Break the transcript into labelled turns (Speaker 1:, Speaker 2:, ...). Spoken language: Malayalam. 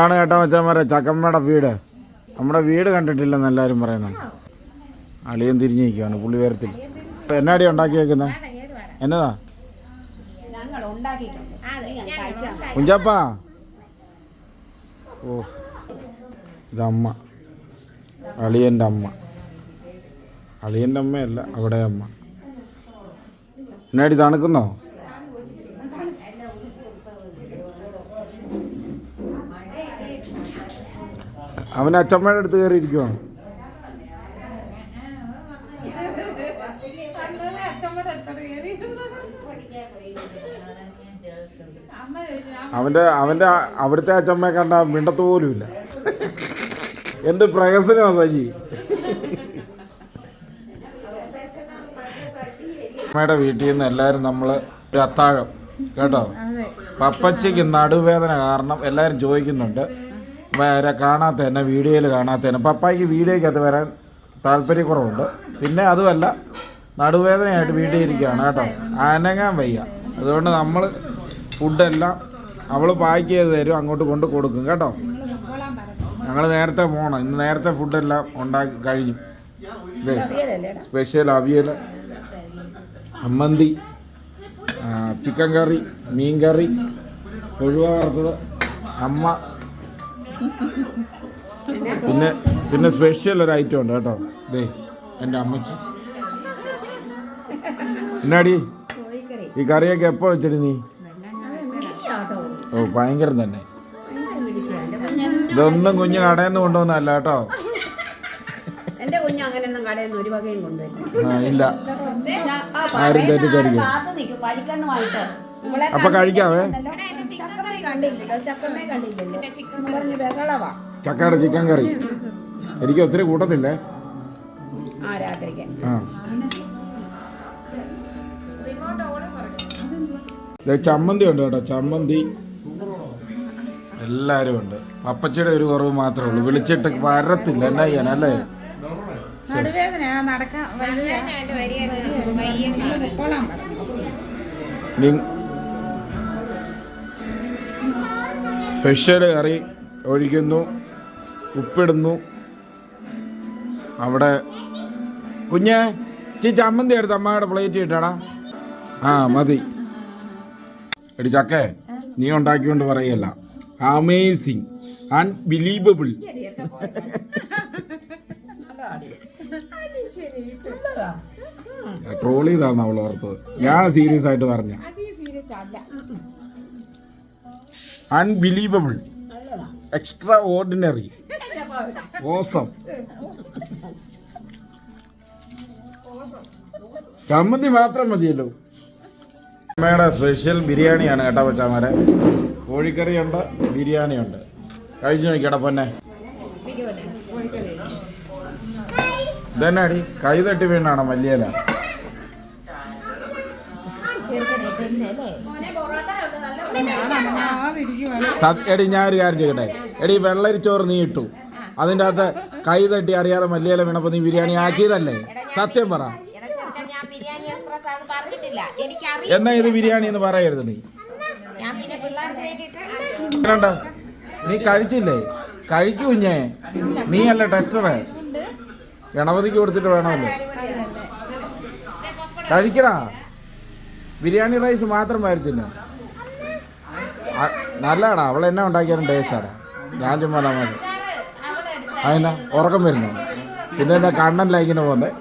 Speaker 1: ആണ് കേട്ടോ മച്ചാമാരെ ചക്കമ്മയുടെ വീട്. നമ്മുടെ വീട് കണ്ടിട്ടില്ലെന്ന് എല്ലാവരും പറയുന്നു. അളിയൻ തിരിഞ്ഞു നിൽക്കുകയാണ് പുള്ളി വരത്തിൽ എന്നാടി ഉണ്ടാക്കിയേക്കുന്നത് എന്നതാ? കുഞ്ചപ്പ? ഓ ഇതമ്മ. അളിയന്റെ അമ്മ. അളിയന്റെ അമ്മയല്ല അവിടെ അമ്മ. എന്നാടി തണുക്കുന്നോ? അവൻ അച്ഛമ്മയുടെ അടുത്ത് കയറി ഇരിക്കുവാണ് അവന്റെ അവന്റെ അവിടുത്തെ അച്ഛമ്മയെ കണ്ട മിണ്ടത്ത് പോലുമില്ല എന്ത് പ്രഹസനമാ സജി. അമ്മയുടെ വീട്ടിൽ നിന്ന് എല്ലാവരും നമ്മൾ ഒരു അത്താഴം കേട്ടോ? പപ്പച്ചയ്ക്ക് നടുവേദന കാരണം എല്ലാവരും ചോദിക്കുന്നുണ്ട്. വേറെ കാണാത്ത തന്നെ വീഡിയോയിൽ കാണാത്ത തന്നെ പപ്പായ്ക്ക് വീഡിയോയ്ക്കകത്ത് വരാൻ താല്പര്യക്കുറവുണ്ട്. പിന്നെ അതുമല്ല നടുവേദനയായിട്ട് വീട്ടിൽ ഇരിക്കുകയാണ് കേട്ടോ. അനങ്ങാൻ വയ്യ. അതുകൊണ്ട് നമ്മൾ ഫുഡെല്ലാം അവൾ പാക്ക് ചെയ്ത് തരും അങ്ങോട്ട് കൊണ്ട് കൊടുക്കും കേട്ടോ. ഞങ്ങൾ നേരത്തെ പോകണം ഇന്ന് നേരത്തെ ഫുഡെല്ലാം ഉണ്ടാക്കി കഴിഞ്ഞു. സ്പെഷ്യൽ അവിയൽ അമ്മന്തി ചിക്കൻ കറി മീൻ കറി കൊഴുവ വറുത്തത് അമ്മ പിന്നെ പിന്നെ സ്പെഷ്യൽ ഒരു ഐറ്റം ഉണ്ട് കേട്ടോ. ദേ എന്റെ അമ്മച്ചി എന്നാടി? ഈ കറിയൊക്കെ എപ്പോ വെച്ചിട്ട് നീ? ഓ ഭയങ്കരം തന്നെ. ഇതൊന്നും കുഞ്ഞ് കടയിൽ നിന്ന് കൊണ്ടുവന്നല്ല കേട്ടോ.
Speaker 2: എന്റെ കുഞ്ഞ് അങ്ങനെയൊന്നും കടയിൽ നിന്ന് ഒരു വകയും കൊണ്ടുവരില്ല.
Speaker 1: ആരും തെറ്റിദ്ധരിക്കും. അപ്പൊ കഴിക്കാവേ?
Speaker 2: കണ്ടില്ലല്ലോ. ചക്കമ്മയെ കണ്ടില്ലല്ലോ. ചക്കമ്മയെ കണ്ടില്ലല്ലോ എന്ന് പറഞ്ഞ് ബഹളവാ.
Speaker 1: ചക്കയുടെ ചിക്കൻ കറി. എനിക്ക് ഒത്തിരി കൂട്ടത്തില്ലേ?
Speaker 2: ആ രാത്രിക്ക്
Speaker 1: ആ. ദേ ചമ്മന്തി ഉണ്ട് കേട്ടോ ചമ്മന്തി. എല്ലാവരും ഉണ്ട്. അപ്പച്ചിയുടെ ഒരു കുറവ് മാത്രമേ ഉള്ളൂ. വിളിച്ചിട്ട് വരത്തില്ല എന്നാ ചെയ്യാൻ അല്ലേ?
Speaker 3: നടക്കാൻ
Speaker 1: സ്പെഷ്യൽ കറി ഒഴിക്കുന്നു ഉപ്പിടുന്നു. അവിടെ കുഞ്ഞേ ചീ ചമ്മന്തി എടുത്ത് അമ്മയുടെ പ്ലേറ്റ് ഇട്ടാടാ. ആ മതി. എടി ചക്കേ നീ ഉണ്ടാക്കിക്കൊണ്ട് പറയല്ല. അമേസിങ് അൺബിലീവബിൾ ട്രോൾ ചെയ്താന്ന് അവൾ ഓർത്തത്. ഞാൻ സീരിയസ് ആയിട്ട് പറഞ്ഞ. അൺബിലീവബിൾ എക്സ്ട്രാ ഓർഡിനറി ഓസം ചമ്മന്തി മാത്രം മതിയല്ലോ. അമ്മയുടെ സ്പെഷ്യൽ ബിരിയാണിയാണ് കേട്ടോ പച്ചാമാരെ കോഴിക്കറിയുണ്ട് ബിരിയാണിയുണ്ട്. കഴിച്ചു നോക്കിയടാ പൊന്നെ. ഇതന്നെടി? കൈ തട്ടി വീണാണോ മല്ലിയല? എടി ഞാനൊരു കാര്യം ചെയ്യട്ടെ? എടി വെള്ളരിച്ചോറ് നീ ഇട്ടു. അതിന്റെ അകത്ത് കൈ തട്ടി അറിയാതെ മല്ലിയില വീണപ്പോൾ നീ ബിരിയാണി ആക്കിയതല്ലേ? സത്യം പറ. എന്നാ ഇത് ബിരിയാണി എന്ന് പറയരുത് നീ? നീ കഴിച്ചില്ലേ? കഴിക്കൂ കുഞ്ഞേ. നീ അല്ല ടെസ്റ്ററെ. ഗണപതിക്ക് കൊടുത്തിട്ട് വേണമല്ലോ. കഴിക്കടാ. ബിരിയാണി റൈസ് മാത്രം വരത്തില്ല. നല്ലടാ അവൾ എന്നെ ഉണ്ടാക്കിയാലും ടേസ്റ്റാടാ ഞാൻ ചുമ്മാ അതെന്നാ ഉറക്കം വരുന്നു. പിന്നെ എന്നാ കണ്ണൻ ലൈക്കിന് പോകുന്നത്?